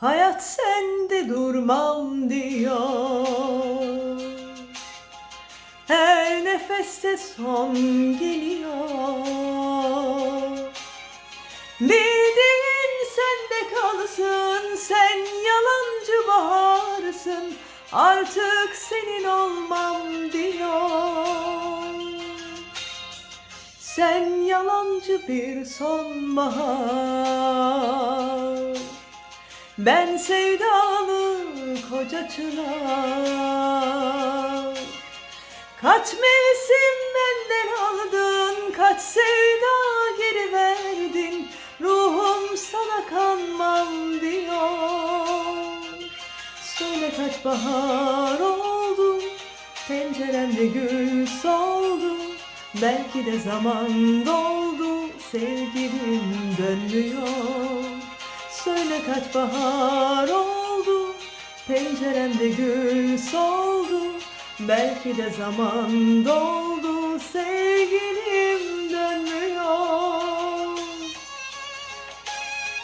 Hayat sende durmam diyor. Her nefeste son geliyor. Artık senin olmam diyor. Sen yalancı bir sonbahar. Ben sevdalı koca çınar. Kaç mevsim benden aldın Kaç bahar oldu Penceremde gül soldu. Belki de zaman doldu Sevgilim dönmüyor. Söyle kaç bahar oldu Penceremde gül soldu. Belki de zaman doldu